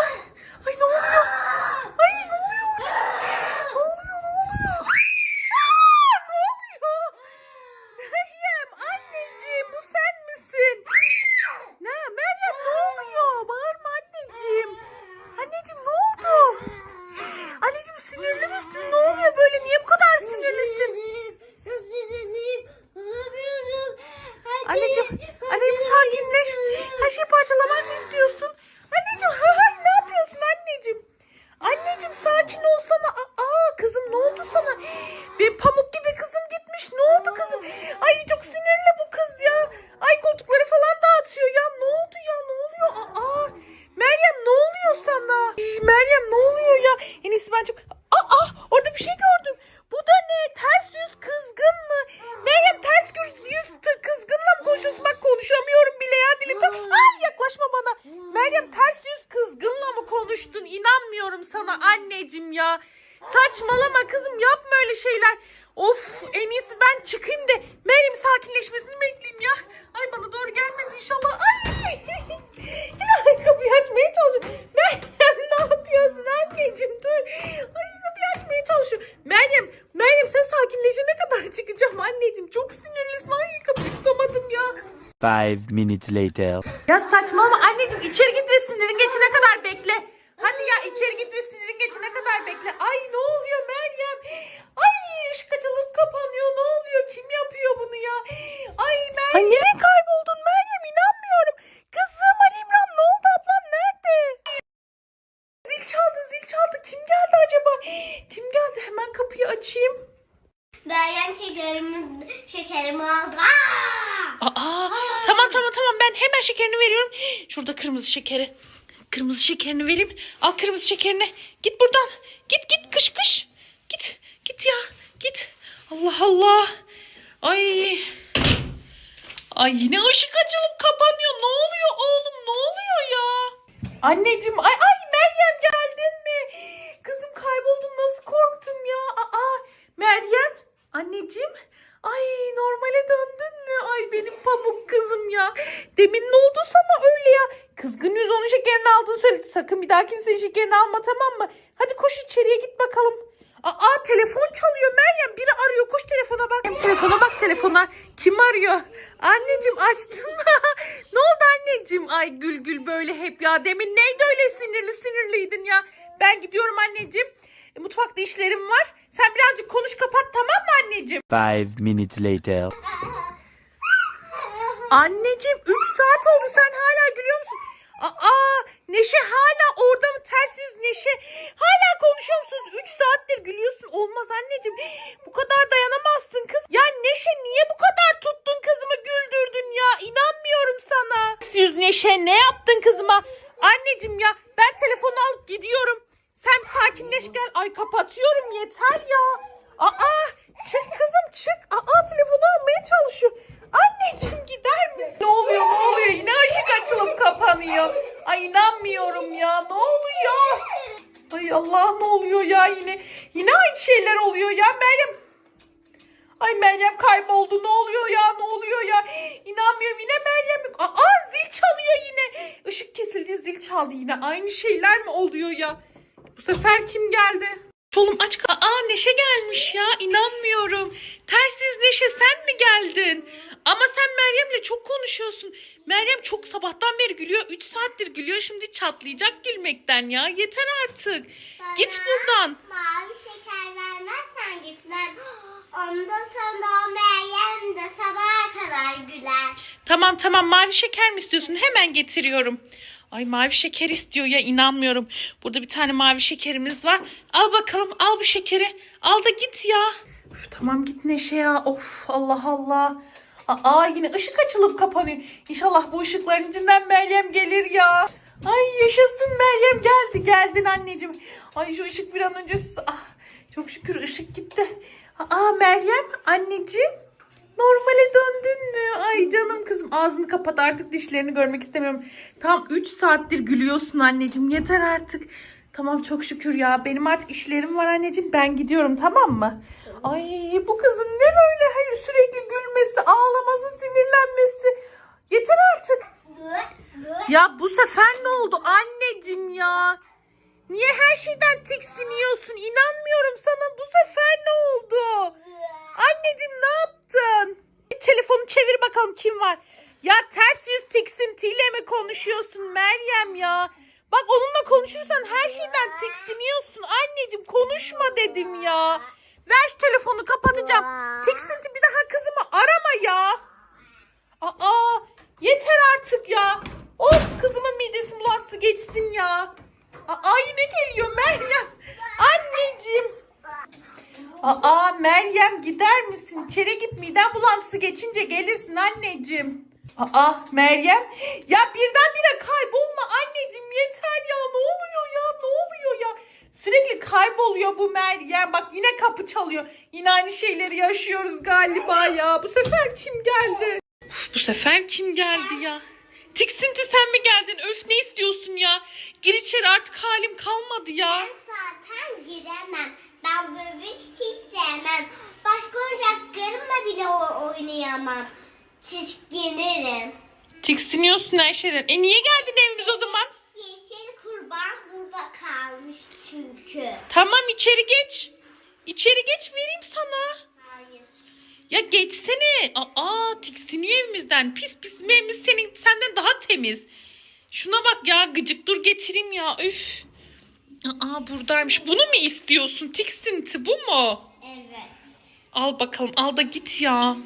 Ay, ay ne oluyor? Ay ne oluyor? Ne oluyor ne oluyor? Aa, ne oluyor? Meryem anneciğim bu sen misin? Ne Meryem ne oluyor? Bağırma anneciğim. Anneciğim ne oldu? Anneciğim sinirli misin? Ne oluyor böyle? Niye bu kadar sinirlisin? Anneciğim, anneciğim sakinleş. Her şeyi parçalamak mı istiyorsun? Anneciğim, hay hay ne yapıyorsun anneciğim? Anneciğim sakin olsana. Aa kızım ne oldu sana? Benim pamuk gibi kızım gitmiş. Ne oldu kızım? Ay çok sinirli bu kız ya. Ay koltukları falan dağıtıyor ya. Ne oldu ya? Ne oluyor? Aa Meryem ne oluyor sana? Ay, Meryem ne oluyor ya? En iyisi ben çık. Aa orada bir şey gördüm. Bu da ne? Ters yüz kızgın mı? Meryem ters yüz, yüz tı- kızgınla mı konuşuyorsun? Bak konuşamıyorum bile ya dilim. Ay yaklaşma bana. Meryem ters yüz kızgınla mı konuştun? İnanmıyorum sana anneciğim ya. Saçmalama kızım yapma öyle şeyler. Of en iyisi ben çıkayım da Meryem sakinleşmesini bekleyeyim ya. Ay bana doğru gelmez inşallah. Ay. Yine kapıyı açmaya çalışıyor. Meryem ne yapıyorsun anneciğim dur. Ay kapıyı açmaya çalışıyor. Meryem, Meryem sen sakinleşene kadar çıkacağım anneciğim. Çok sinirlisin. Ay kapıyı tutamadım ya. Five minutes later. Ya saçmalama anneciğim içeri git ve sinirin geçene kadar bekle. Hadi ya içeri git ve sinirin geçene kadar bekle. Ay ne oluyor Meryem? Ay ışık açılıp kapanıyor. Ne oluyor? Kim yapıyor bunu ya? Ay Meryem. Ay nereye kayboldun Meryem? İnanmıyorum. Kızım Ali İmran ne oldu ablam nerede? Zil çaldı zil çaldı. Kim geldi acaba? Kim geldi? Hemen kapıyı açayım. Meryem şekerimi, şekerimi aldı. Aa! Aa, tamam tamam tamam ben hemen şekerini veriyorum. Şurada kırmızı şekeri. Kırmızı şekerini vereyim. Al kırmızı şekerini. Git buradan. Git git kış kış. Git git ya git. Allah Allah. Ay. Ay yine ışık açılıp kapanıyor. Ne oluyor oğlum ne oluyor ya? Anneciğim ay ay Meryem geldin mi? Kızım kayboldum nasıl korktum ya. Aa Meryem anneciğim. Ay normale döndün mü? Ay benim pamuk kızım ya. Demin ne oldu sana öyle ya? Kızgın yüz onun şekerini aldığını söyledi. Sakın bir daha kimsenin şekerini alma tamam mı? Hadi koş içeriye git bakalım. Aa telefon çalıyor Meryem. Biri arıyor. Koş telefona bak. Telefona bak telefona. Kim arıyor? Anneciğim açtın mı? ne oldu anneciğim? Ay gül gül böyle hep ya. Demin neydi öyle sinirli sinirliydin ya. Ben gidiyorum anneciğim. Mutfakta işlerim var. Sen birazcık konuş kapat tamam mı anneciğim? Five minutes later. Anneciğim 3 saat oldu sen hala gülüyor musun? Aa Neşe hala orada mı ters yüz Neşe? Hala konuşuyor musunuz? 3 saattir gülüyorsun. Olmaz anneciğim. Bu kadar dayanamazsın kız. Ya Neşe niye bu kadar tuttun kızımı güldürdün ya? İnanmıyorum sana. Ters yüz Neşe ne yaptın kızıma? Anneciğim ya ben telefonu alıp gidiyorum. Sen sakinleş gel. Ay kapatıyorum yeter ya. Aa çık kızım çık. Aa telefonu almaya çalışıyor. Anneciğim gider misin? Ne oluyor ne oluyor? Yine ışık açılıp kapanıyor. Ay inanmıyorum ya. Ne oluyor? Ay Allah ne oluyor ya yine? Yine aynı şeyler oluyor ya Meryem. Ay Meryem kayboldu. Ne oluyor ya? Ne oluyor ya? İnanmıyorum yine Meryem. Aa zil çalıyor yine. Işık kesildi zil çaldı yine. Aynı şeyler mi oluyor ya? Bu sefer kim geldi? Oğlum aç. Aa Neşe gelmiş ya. İnanmıyorum. Tersiz Neşe sen mi geldin? Ama sen Meryem'le çok konuşuyorsun. Meryem çok sabahtan beri gülüyor. 3 saattir gülüyor. Şimdi çatlayacak gülmekten ya. Yeter artık. Git buradan. Mavi şeker vermezsen gitmem. Ondan sonra o Meryem de sabaha kadar güler. Tamam tamam mavi şeker mi istiyorsun? Hemen getiriyorum. Ay mavi şeker istiyor ya inanmıyorum. Burada bir tane mavi şekerimiz var. Al bakalım al bu şekeri. Al da git ya. Üf, tamam git Neşe ya. Of Allah Allah. Aa yine ışık açılıp kapanıyor. İnşallah bu ışıkların içinden Meryem gelir ya. Ay yaşasın Meryem geldi geldin anneciğim. Ay şu ışık bir an önce ah, çok şükür ışık gitti. Aa Meryem anneciğim normale döndün mü? Ay canım kızım ağzını kapat artık dişlerini görmek istemiyorum. Tam 3 saattir gülüyorsun anneciğim yeter artık. Tamam çok şükür ya benim artık işlerim var anneciğim ben gidiyorum tamam mı? Ay bu kızın ne böyle hayır sürekli gülmesi ağlaması sinirlenmesi. Yeter artık. Ya bu sefer ne oldu anneciğim ya? Niye her şeyden tiksiniyorsun? İnanmıyorum sana. Bu sefer ne oldu? Anneciğim ne yaptın? Bir telefonu çevir bakalım kim var. Ya ters yüz tiksintiyle mi konuşuyorsun Meryem ya? Bak onunla konuşursan her şeyden tiksiniyorsun. Anneciğim konuşma dedim ya. Ver şu telefonu kapatacağım. Tiksinti bir daha kızımı arama ya. Aa yeter artık ya. Of kızımın midesi bulantısı geçsin ya. Aa yine geliyor Meryem. Anneciğim. Aa Meryem gider misin? İçeri git miden bulantısı geçince gelirsin anneciğim. Aa Meryem. Ya birdenbire kaybolma anneciğim yeter ya. Ne oluyor ya? Ne oluyor ya? Sürekli kayboluyor bu Meryem. Bak yine kapı çalıyor. Yine aynı şeyleri yaşıyoruz galiba ya. Bu sefer kim geldi? Uf, bu sefer kim geldi ya? Tiksinti sen mi geldin? Öf ne istiyorsun ya? Gir içeri artık halim kalmadı ya. Ben zaten giremem. Ben böyle hiç sevmem. Başka oyuncaklarımla bile oynayamam. Tiskinirim. Tiksiniyorsun her şeyden. E niye geldin evimize o zaman? Yeşil kurban burada kalmış çünkü. Tamam içeri geç. İçeri geç vereyim sana. Hayır. Ya geçsene. Aa tiksiniyor evimizden. Pis pis mi evimiz senin senden daha temiz. Şuna bak ya gıcık dur getireyim ya. Üf. Aa buradaymış. Bunu mu istiyorsun? Tiksinti bu mu? Evet. Al bakalım al da git ya.